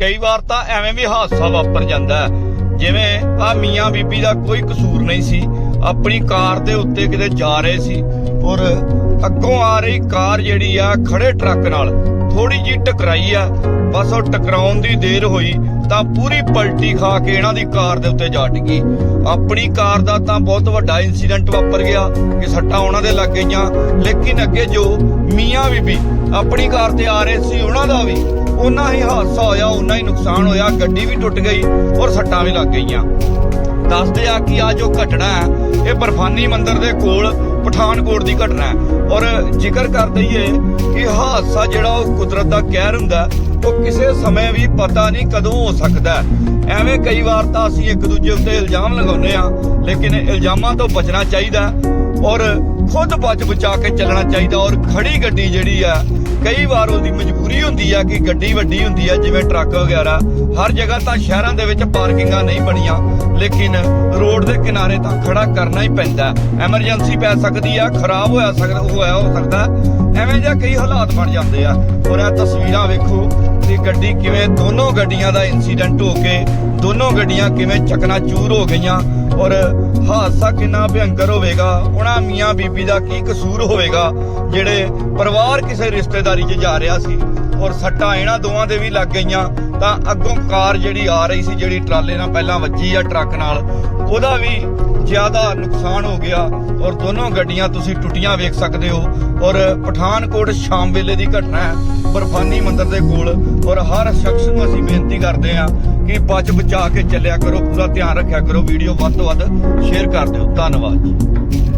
ਕਈ ਵਾਰ ਤਾਂ ਐਵੇਂ ਵੀ ਹਾਦਸਾ ਵਾਪਰ ਜਾਂਦਾ ਜਿਵੇਂ ਆ ਮੀਆਂ ਬੀਬੀ ਦਾ ਕੋਈ ਕਸੂਰ ਨਹੀਂ ਸੀ। ਆਪਣੀ ਕਾਰ ਦੇ ਉੱਤੇ ਕਿਤੇ ਜਾ ਰਹੇ ਸੀ। ਔਰ ਅੱਗੋਂ ਆ ਰਹੀ ਕਾਰ ਜਿਹੜੀ ਆ ਖੜੇ ਟਰੱਕ ਨਾਲ ਥੋੜੀ ਜੀ ਟਕਰਾਈ ਆ। ਬਸ ਉਹ ਟਕਰਾਉਣ ਦੀ ਦੇਰ ਹੋਈ ਤਾਂ ਪੂਰੀ ਪਲਟੀ ਖਾ ਕੇ ਇਹਨਾਂ ਦੀ ਕਾਰ ਦੇ ਉੱਤੇ ਜਾ ਡਿੱਗੀ। ਆਪਣੀ ਕਾਰ ਦਾ ਤਾਂ ਬਹੁਤ ਵੱਡਾ ਇਨਸੀਡੈਂਟ ਵਾਪਰ ਗਿਆ ਕਿ ਸੱਟਾਂ ਉਹਨਾਂ ਦੇ ਲੱਗ ਗਈਆਂ। ਲੇਕਿਨ ਅੱਗੇ ਜੋ ਮੀਆਂ ਬੀਬੀ ਆਪਣੀ ਕਾਰ ਤੇ ਆ ਰਹੇ ਸੀ ਉਹਨਾਂ ਦਾ ਵੀ। ਉਹਨਾਂ ਹੀ ਹਾਦਸਾ ਹੋਇਆ, ਉਹਨਾਂ ਹੀ ਨੁਕਸਾਨ ਹੋਇਆ, ਗੱਡੀ ਵੀ ਟੁੱਟ ਗਈ ਔਰ ਸੱਟਾਂ ਵੀ ਲੱਗ ਗਈਆਂ। ਦੱਸਦੇ ਆ ਕਿ ਆ ਜੋ ਘਟਨਾ ਹੈ, ਇਹ ਬਰਫਾਨੀ ਮੰਦਿਰ ਦੇ ਕੋਲ, ਪਠਾਨਕੋਟ ਦੀ ਘਟਨਾ ਹੈ। ਔਰ ਜ਼ਿਕਰ ਕਰ ਦਈਏ ਕਿ ਹਾਦਸਾ ਜਿਹੜਾ ਉਹ ਕੁਦਰਤ ਦਾ ਕਹਿਰ ਹੁੰਦਾ ਉਹ ਕਿਸੇ ਸਮੇਂ ਵੀ ਪਤਾ ਨਹੀਂ ਕਦੋਂ ਹੋ ਸਕਦਾ ਐਵੇਂ ਕਈ ਵਾਰ ਤਾਂ ਅਸੀਂ ਇੱਕ ਦੂਜੇ ਉੱਤੇ ਇਲਜ਼ਾਮ ਲਗਾਉਂਦੇ ਆ ਲੇਕਿਨ ਇਲਜ਼ਾਮਾਂ ਤੋਂ ਬਚਣਾ ਚਾਹੀਦਾ ਔਰ ਖੁਦ ਬਚ ਬਚਾ ਕੇ ਚੱਲਣਾ ਚਾਹੀਦਾ ਔਰ ਖੜੀ ਗੱਡੀ ਜਿਹੜੀ ਆ, ਕਈ ਵਾਰ ਉਹਦੀ ਮਜਬੂਰੀ ਹੁੰਦੀ ਆ ਕਿ ਗੱਡੀ ਵੱਡੀ ਹੁੰਦੀ ਆ, ਜਿਵੇਂ ਟਰੱਕ ਵਗੈਰਾ, ਹਰ ਜਗ੍ਹਾ ਤਾਂ ਸ਼ਹਿਰਾਂ ਦੇ ਵਿੱਚ ਪਾਰਕਿੰਗਾਂ ਨਹੀਂ ਬਣੀਆਂ, ਲੇਕਿਨ ਰੋਡ ਦੇ ਕਿਨਾਰੇ ਤਾਂ ਖੜਾ ਕਰਨਾ ਹੀ ਪੈਂਦਾ ਐਮਰਜੈਂਸੀ ਪੈ ਸਕਦੀ ਆ, ਖਰਾਬ ਹੋਇਆ ਸਕਦਾ ਹੋਇਆ ਹੋ ਸਕਦਾ ਐਵੇਂ ਜਿਹਾ ਕਈ ਹਾਲਾਤ ਬਣ ਜਾਂਦੇ ਆ। ਔਰ ਇਹ ਤਸਵੀਰਾਂ ਵੇਖੋ ਗੱਡੀ ਕਿਵੇਂ ਦੋਨੋਂ ਗੱਡੀਆਂ ਦਾ ਇਨਸੀਡੈਂਟ ਹੋ ਕੇ, ਦੋਨੋਂ ਗੱਡੀਆਂ ਕਿਵੇਂ ਚਕਨਾਚੂਰ ਹੋ ਗਈਆਂ ਔਰ ਹਾਦਸਾ ਕਿੰਨਾ ਭਿਅੰਕਰ ਹੋਵੇਗਾ, ਉਹਨਾਂ ਮੀਆਂ ਬੀਬੀ ਦਾ ਕੀ ਕਸੂਰ ਹੋਵੇਗਾ, ਜਿਹੜੇ ਪਰਿਵਾਰ ਕਿਸੇ ਰਿਸ਼ਤੇਦਾਰੀ 'ਚ ਜਾ ਰਿਹਾ ਸੀ ਔਰ ਸੱਟਾਂ ਇਹਨਾਂ ਦੋਵਾਂ ਦੇ ਵੀ ਲੱਗ ਗਈਆਂ, ਤਾਂ ਅੱਗੋਂ ਕਾਰ ਜਿਹੜੀ ਆ ਰਹੀ ਸੀ, ਜਿਹੜੀ ਟਰਾਲੇ ਨਾਲ ਪਹਿਲਾਂ ਵੱਜੀ ਆ ਟਰੱਕ ਨਾਲ, ਉਹਦਾ ਵੀ ਜ਼ਿਆਦਾ ਨੁਕਸਾਨ ਹੋ ਗਿਆ ਔਰ ਦੋਨੋਂ ਗੱਡੀਆਂ ਤੁਸੀਂ ਟੁੱਟੀਆਂ ਵੇਖ ਸਕਦੇ ਹੋ ਔਰ ਪਠਾਨਕੋਟ ਸ਼ਾਮ ਵੇਲੇ ਦੀ ਘਟਨਾ ਹੈ। ਬਰਫਾਨੀ ਮੰਦਿਰ ਦੇ ਕੋਲ ਔਰ ਹਰ ਸ਼ਖਸ ਨੂੰ ਅਸੀਂ ਬੇਨਤੀ ਕਰਦੇ ਹਾਂ ਕਿ ਬਚ ਬਚਾ ਕੇ ਚੱਲਿਆ ਕਰੋ, ਪੂਰਾ ਧਿਆਨ ਰੱਖਿਆ ਕਰੋ, ਵੀਡੀਓ ਵੱਧ ਤੋਂ ਵੱਧ ਸ਼ੇਅਰ ਕਰ ਦਿਓ। ਧੰਨਵਾਦ ਜੀ।